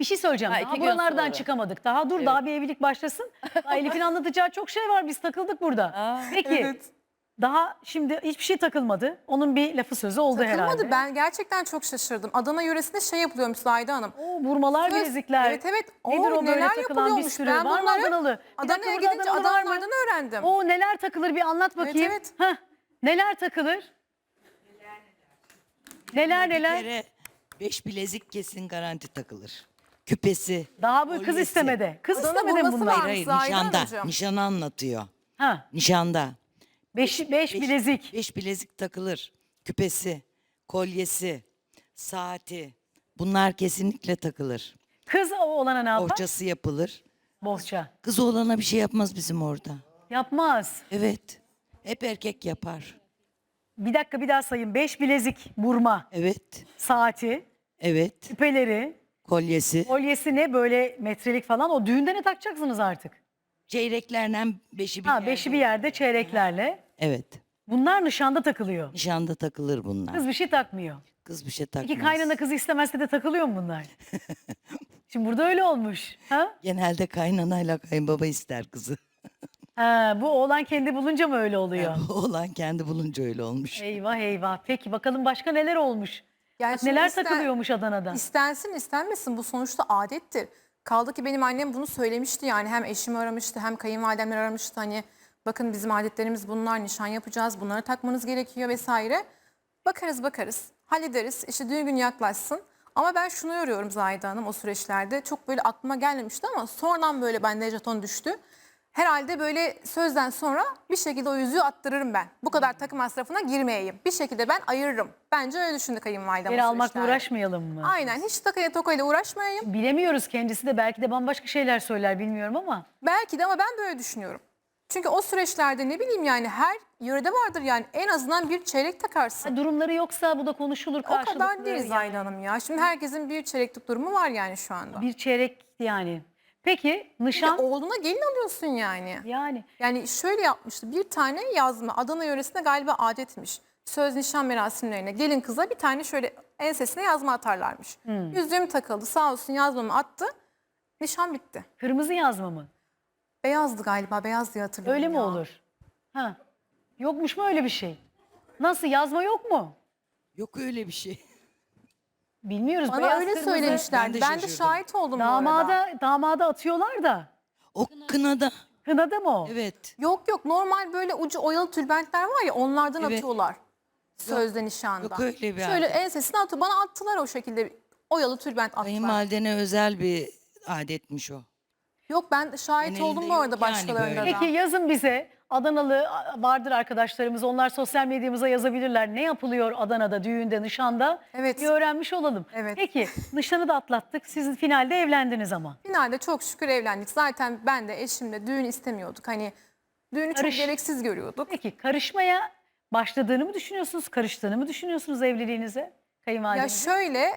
Bir şey söyleyeceğim. Ha, daha gün buralardan sonra. çıkamadık. Daha dur daha bir evlilik başlasın. Daha Elif'in anlatacağı çok şey var. Biz takıldık burada. Aa, Peki evet. daha şimdi hiçbir şey takılmadı. Onun bir lafı sözü oldu herhalde. Takılmadı. Ben gerçekten çok şaşırdım. Adana yöresinde şey yapılıyormuş Zahide Hanım. O burmalar, Söz- bilezikler. Evet evet. Nedir Oo, o böyle neler takılan bir yapılıyormuş. sürü? Ben var mı bunları Adanalı? Bir dakika, Adana'ya burada gidince Adanalı var mı? Adanalardan öğrendim. O neler takılır bir anlat bakayım. evet. Heh, neler takılır? Neler neler? kere beş bilezik kesin garanti takılır. Küpesi. Daha bu kız kolyesi. istemede. Kız Adana istemede mi burması bunlar? var. Hayır Zahide nişanda. Hanımcığım. Nişanı anlatıyor. Ha, Nişanda. beş, beş, Beş- bilezik. Beş bilezik takılır. Küpesi, kolyesi, saati. Bunlar kesinlikle takılır. Kız olana ne yapar? Bohçası yapılır. Bohça. Kız oğlana bir şey yapmaz bizim orada. Yapmaz. Evet. Hep erkek yapar. Bir dakika bir daha sayın. Beş bilezik burma. Evet. Saati, Evet. küpeleri, Kolyesi. kolyesi ne böyle metrelik falan. O düğünde ne takacaksınız artık? Çeyreklerden beşi bir Ha yerde beşi bir yerde çeyreklerle. Evet. Bunlar nişanda takılıyor. Nişanda takılır bunlar. Kız bir şey takmıyor. Kız bir şey takmaz. Peki kaynana kızı istemezse de takılıyor mu bunlar? Şimdi burada öyle olmuş. Ha? Genelde kaynanayla kayınbaba ister kızı. ha bu oğlan kendi bulunca mı öyle oluyor? Oğlan kendi bulunca öyle olmuş. Eyvah eyvah. Peki bakalım başka neler olmuş? Yani neler isten- takılıyormuş Adana'da? İstensin istenmesin bu sonuçta adettir. Kaldı ki benim annem bunu söylemişti yani hem eşimi aramıştı hem kayınvalidemler aramıştı hani bakın bizim adetlerimiz bunlar nişan yapacağız bunları takmanız gerekiyor vesaire. Bakarız bakarız hallederiz işte düğün günü yaklaşsın. Ama ben şunu yoruyorum Zahide Hanım o süreçlerde çok böyle aklıma gelmemişti ama sonradan böyle bende jeton düştü. Herhalde böyle sözden sonra bir şekilde o yüzüğü attırırım ben. Bu kadar takım masrafına girmeyeyim. Bir şekilde ben ayırırım. Bence öyle düşündü kayınvalidem. Geri almakla uğraşmayalım mı? Aynen hiç takaya tokayla uğraşmayayım. Bilemiyoruz kendisi de belki de bambaşka şeyler söyler bilmiyorum ama. Belki de ama ben böyle düşünüyorum. Çünkü o süreçlerde ne bileyim yani her yörede vardır yani en azından bir çeyrek takarsın. Ha, durumları yoksa bu da konuşulur O karşılıklı. kadar değil yani. Zahide Hanım ya. Şimdi herkesin bir çeyreklik durumu var yani şu anda. Bir çeyrek yani. Peki nişan oğluna gelin alıyorsun yani. yani Yani şöyle yapmıştı bir tane yazma Adana yöresinde galiba adetmiş. Söz nişan merasimlerine gelin kıza bir tane şöyle ensesine yazma atarlarmış. Hmm. Yüzüğüm takıldı sağ olsun yazmamı attı. Nişan bitti. kırmızı yazma mı? Beyazdı galiba beyaz diye hatırlıyorum Öyle mi ya. olur? Ha. Yokmuş mu öyle bir şey? Nasıl yazma yok mu? Yok öyle bir şey. Bilmiyoruz. Bana Beyaz, öyle kırmızı. söylemişlerdi. Ben de Ben de şaşırdım. şahit oldum bu arada. Damada, damada atıyorlar da. O kınada. Kınada mı o? Evet. Yok yok normal böyle ucu oyalı tülbentler var ya onlardan Evet. atıyorlar. Sözde nişanda. yok öyle bir Şöyle adet. ensesine atıyor. Bana attılar o şekilde oyalı tülbent attılar. Kayınvalidene özel bir adetmiş o. Yok ben şahit Genelinde oldum bu arada yok yani başkalarında böyle. da. Peki yazın bize Adanalı vardır arkadaşlarımız. Onlar sosyal medyamıza yazabilirler. Ne yapılıyor Adana'da, düğünde, nişanda? Evet. Bir öğrenmiş olalım. Evet. Peki nişanı da atlattık. Siz finalde evlendiniz ama. Finalde çok şükür evlendik. Zaten ben de eşimle düğün istemiyorduk. Hani düğünü çok Karış- gereksiz görüyorduk. Peki karışmaya başladığını mı düşünüyorsunuz? Karıştığını mı düşünüyorsunuz evliliğinize? Ya Kayınvalidenize? şöyle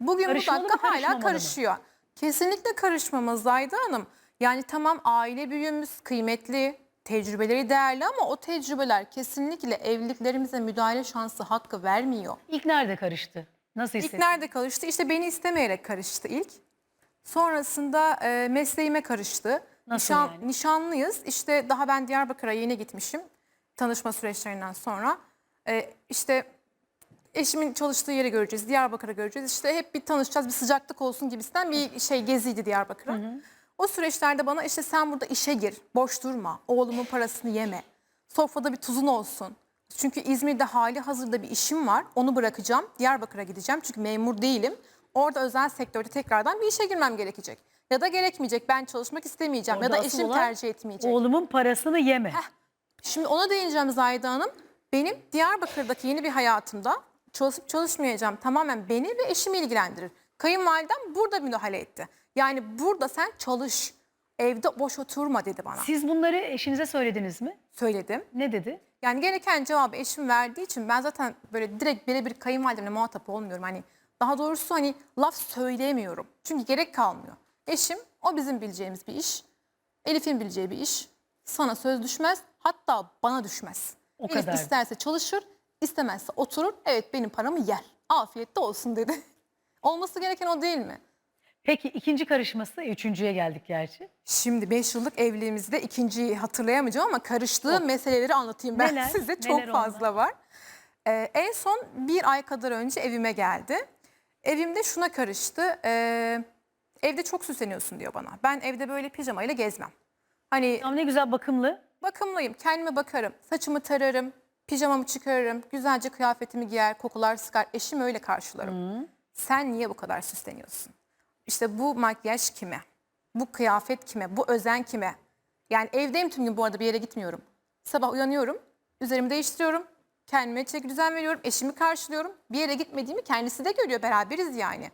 bugün bu Karışmalı mı, dakika hala mı? karışıyor. Kesinlikle karışmamız Zayda Hanım. Yani tamam aile büyüğümüz kıymetli, tecrübeleri değerli ama o tecrübeler kesinlikle evliliklerimize müdahale şansı hakkı vermiyor. İlk nerede karıştı? Nasıl İlk hissettiniz? nerede karıştı? İşte beni istemeyerek karıştı ilk. Sonrasında e, mesleğime karıştı. Nasıl Nişan- yani? Nişanlıyız. İşte daha ben Diyarbakır'a yeni gitmişim. Tanışma süreçlerinden sonra. E, işte eşimin çalıştığı yeri göreceğiz. Diyarbakır'ı göreceğiz. İşte hep bir tanışacağız, bir sıcaklık olsun gibisinden bir şey geziydi Diyarbakır'a. O süreçlerde bana işte sen burada işe gir, boş durma, oğlumun parasını yeme, sofrada bir tuzun olsun. Çünkü İzmir'de hali hazırda bir işim var, onu bırakacağım, Diyarbakır'a gideceğim çünkü memur değilim. Orada özel sektörde tekrardan bir işe girmem gerekecek. Ya da gerekmeyecek, ben çalışmak istemeyeceğim ya Orada da asıl eşim olan tercih etmeyecek. Oğlumun parasını yeme. Şimdi ona değineceğim Zahide Hanım. Benim Diyarbakır'daki yeni bir hayatımda çalışıp çalışmayacağım tamamen beni ve eşimi ilgilendirir. Kayınvalidem burada müdahale etti. Yani burada sen çalış, evde boş oturma dedi bana. Siz bunları eşinize söylediniz mi? Söyledim. Ne dedi? Yani gereken cevabı eşim verdiği için ben zaten böyle direkt birebir kayınvalidemle muhatap olmuyorum. Hani daha doğrusu hani laf söyleyemiyorum. Çünkü gerek kalmıyor. Eşim o bizim bileceğimiz bir iş. Elif'in bileceği bir iş. Sana söz düşmez. Hatta bana düşmez. O Elif kadar. isterse çalışır, istemezse oturur. Evet benim paramı yer. Afiyette olsun dedi. Olması gereken o değil mi? Peki ikinci karışması, üçüncüye geldik gerçi. Şimdi 5 yıllık evliliğimizde ikinciyi hatırlayamayacağım ama karıştığı meseleleri anlatayım ben Neler? size. Neler Çok onlar? fazla var. Ee, en son bir ay kadar önce evime geldi. Evimde şuna karıştı. Ee, evde çok süsleniyorsun diyor bana. Ben evde böyle pijamayla gezmem. Hani Ama ne güzel bakımlı. bakımlıyım, kendime bakarım. Saçımı tararım, pijamamı çıkarırım, güzelce kıyafetimi giyer, kokular sıkar. Eşim öyle karşılarım. Sen niye bu kadar süsleniyorsun? İşte bu makyaj kime? Bu kıyafet kime? Bu özen kime? Yani evdeyim tüm gün bu arada bir yere gitmiyorum. Sabah uyanıyorum, üzerimi değiştiriyorum. Kendime çeki düzen veriyorum, eşimi karşılıyorum. Bir yere gitmediğimi kendisi de görüyor, beraberiz yani.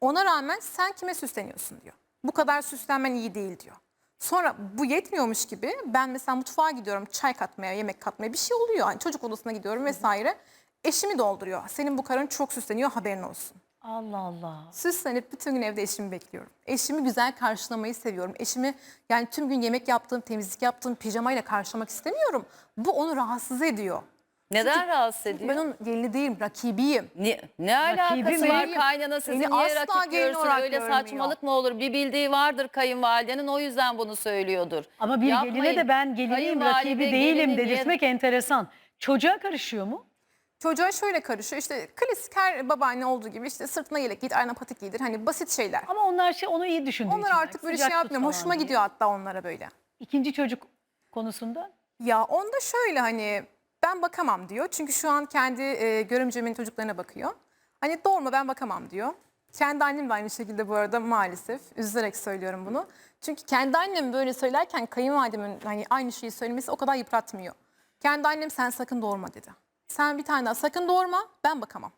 Ona rağmen sen kime süsleniyorsun diyor. Bu kadar süslenmen iyi değil diyor. Sonra bu yetmiyormuş gibi ben mesela mutfağa gidiyorum çay katmaya, yemek katmaya bir şey oluyor. Yani çocuk odasına gidiyorum vesaire. Eşimi dolduruyor. Senin bu karın çok süsleniyor haberin olsun. Allah Allah. Süslenip bütün gün evde eşimi bekliyorum. Eşimi güzel karşılamayı seviyorum. Eşimi yani tüm gün yemek yaptığım, temizlik yaptığım pijamayla karşılamak istemiyorum. Bu onu rahatsız ediyor. Neden rahatsız ediyor? Ben onun gelini değilim, rakibiyim. Ne, ne alakası mi? var kaynana sizi Beni niye asla rakip gelin olarak öyle görmüyor. saçmalık mı olur bir bildiği vardır kayınvalidenin o yüzden bunu söylüyordur. Ama bir Yapmayın. geline de ben geliniyim, Kayınvalide rakibi gelini değilim niye- dedirtmek enteresan. Çocuğa karışıyor mu? Çocuğa şöyle karışıyor işte klasik her babaanne olduğu gibi işte sırtına yelek giydir, ayna patik giydir. Hani basit şeyler. Ama onlar şey onu iyi düşündüğü Onlar için artık belki böyle sıcak şey tut falan Hoşuma diye. gidiyor hatta onlara böyle. İkinci çocuk konusunda Ya onda şöyle hani ben bakamam diyor. Çünkü şu an kendi e, görümcemin çocuklarına bakıyor. Hani doğurma ben bakamam diyor. Kendi annem de aynı şekilde bu arada maalesef. Üzülerek söylüyorum bunu. Çünkü kendi annem böyle söylerken kayınvalidemin hani aynı şeyi söylemesi o kadar yıpratmıyor. Kendi annem sen sakın doğurma dedi. Sen bir tane daha sakın doğurma ben bakamam.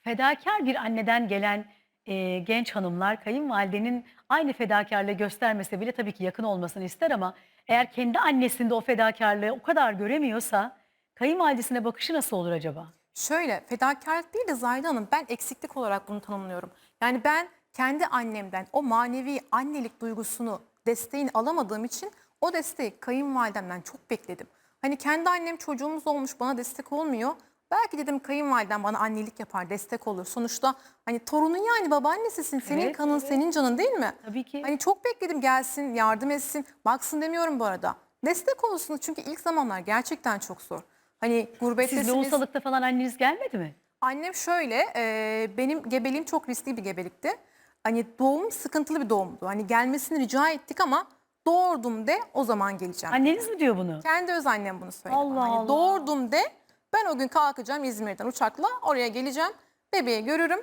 fedakar bir anneden gelen e, genç hanımlar kayınvalidenin aynı fedakarlığı göstermese bile tabii ki yakın olmasını ister ama eğer kendi annesinde o fedakarlığı o kadar göremiyorsa kayınvalidesine bakışı nasıl olur acaba? Şöyle fedakarlık değil de Zahide Hanım ben eksiklik olarak bunu tanımlıyorum. Yani ben kendi annemden o manevi annelik duygusunu desteğini alamadığım için o desteği kayınvalidemden çok bekledim. Hani kendi annem çocuğumuz olmuş bana destek olmuyor. Belki dedim kayınvalidem bana annelik yapar destek olur. Sonuçta hani torunun yani babaannesisin senin Evet, kanın senin canın değil mi? Tabii ki. Hani çok bekledim gelsin yardım etsin baksın demiyorum bu arada. Destek olsun çünkü ilk zamanlar gerçekten çok zor. Hani Siz gurbettesiniz. lohusalıkta falan anneniz gelmedi mi? Annem şöyle, e, benim gebeliğim çok riskli bir gebelikti. Hani doğum sıkıntılı bir doğumdu. Hani gelmesini rica ettik ama doğurdum de o zaman geleceğim. Anneniz mi diyor bunu? Kendi öz annem bunu söyledi. Allah bana. Hani Allah. Doğurdum de ben o gün kalkacağım İzmir'den uçakla oraya geleceğim. Bebeği görürüm.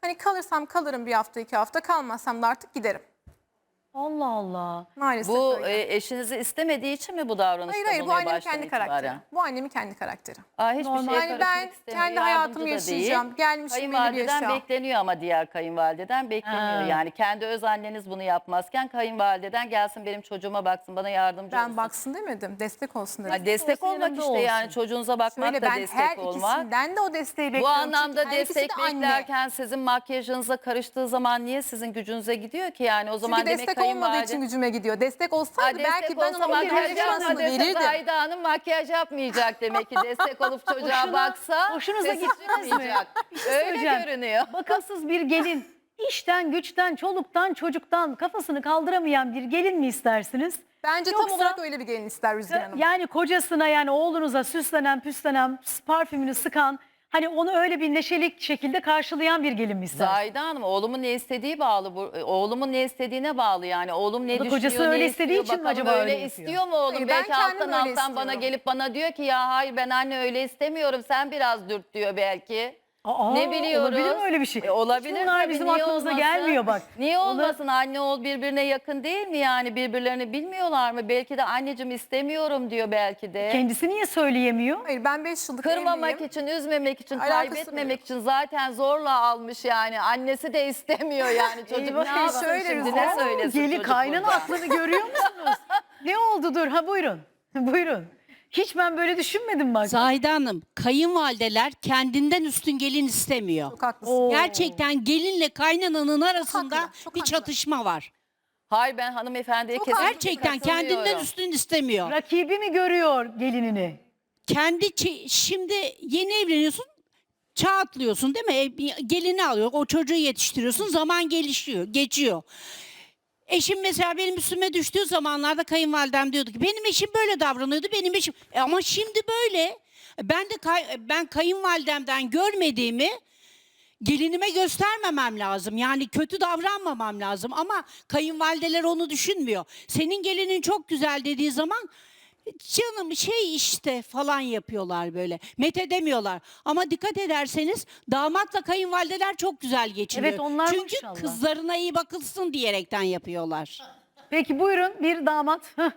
Hani kalırsam kalırım bir hafta iki hafta kalmazsam da artık giderim. Allah Allah. Maalesef Bu öyle. e, eşinizi istemediği için mi bu davranışta hayır hayır bu bulunuyor annemin baştan kendi itibaren? karakteri. Bu annemin kendi karakteri. Aa, hiçbir Normal. şeye Yani karışmak ben istemiyor, kendi hayatımı yardımcı da değil. yaşayacağım. Gelmişim belli bir Kayınvalideden yaşa. bekleniyor ama diğer kayınvalideden bekleniyor. Ha. Yani kendi öz anneniz bunu yapmazken kayınvalideden gelsin benim çocuğuma baksın bana yardımcı Ben olsun. baksın demedim. Destek olsun dedim. Ha, destek olsun, olmak yanında işte yani olsun. çocuğunuza bakmak Şöyle da ben destek her olmak. ikisinden de o desteği Bu bekliyorum. anlamda Çünkü her ikisi destek de anne. beklerken sizin makyajınıza karıştığı zaman niye sizin gücünüze gidiyor ki yani o zaman Çünkü demek destek olmadığı için gücüme gidiyor. Destek olsaydı Ha, belki ben ona makyaj şansını verirdim. Zahide Hanım makyaj yapmayacak demek ki destek olup çocuğa Hoşuna- baksa hoşunuza sesi gitmez mi? çıkmayacak. Öyle söyleyeceğim. görünüyor. Bakımsız bir gelin, işten, güçten, çoluktan, çocuktan kafasını kaldıramayan bir gelin mi istersiniz? Bence Yoksa- tam olarak öyle bir gelin ister Rüzgar Hanım. Yani kocasına yani oğlunuza süslenen, püslenen, parfümünü sıkan, hani onu öyle bir neşeli şekilde karşılayan bir gelin mi ister? Zahide Hanım oğlumun ne istediği bağlı. Bu, oğlumun ne istediğine bağlı yani. Oğlum ne da düşünüyor, kocası ne öyle istediği istiyor, için mi bakalım acaba öyle öyle yapıyor? istiyor mu oğlum? Hayır, ben belki kendim alttan öyle alttan bana istiyorum. gelip bana diyor ki ya hayır ben anne öyle istemiyorum sen biraz dürt diyor belki. Aa, ne biliyoruz? Olabilir mi öyle bir şey? E, olabilir Hiç Bunlar tabii, bizim niye aklımıza olmasın? gelmiyor bak. Niye olmasın anne oğul birbirine yakın değil mi yani birbirlerini bilmiyorlar mı? Belki de anneciğim istemiyorum diyor belki de. Kendisi niye söyleyemiyor? Hayır ben 5 yıllık Kırmamak evliyim. için, üzmemek için, Alakası kaybetmemek bile için zaten zorla almış yani. Annesi de istemiyor yani çocuk. Ne yapsın şöyle şimdi ne söylesin Geli kaynana aklını görüyor musunuz? ne oldu dur ha buyurun. buyurun. Hiç ben böyle düşünmedim bak. Zahide Hanım, kayınvalideler kendinden üstün gelin istemiyor. Çok haklısın. Oo. Gerçekten gelinle kaynananın arasında haklı, çok bir haklı. çatışma var. Hayır ben hanımefendiye Çok kesinlikle Gerçekten kendinden katılıyorum. üstün istemiyor. Rakibi mi görüyor gelinini? Kendi çi- şimdi yeni evleniyorsun. çağ atlıyorsun değil mi? E, bir Gelini alıyor, o çocuğu yetiştiriyorsun. Zaman gelişiyor, geçiyor. Eşim mesela benim üstüme düştüğü zamanlarda kayınvalidem diyordu ki benim eşim böyle davranıyordu benim eşim E ama şimdi böyle ben de kay- ben kayınvalidemden görmediğimi gelinime göstermemem lazım. Yani kötü davranmamam lazım ama kayınvalideler onu düşünmüyor. Senin gelinin çok güzel dediği zaman canım şey işte falan yapıyorlar böyle. Met edemiyorlar. Ama dikkat ederseniz damatla kayınvalideler çok güzel geçiniyor. Evet, onlar Çünkü maşallah. kızlarına iyi bakılsın diyerekten yapıyorlar. Peki buyurun bir damat. Heh,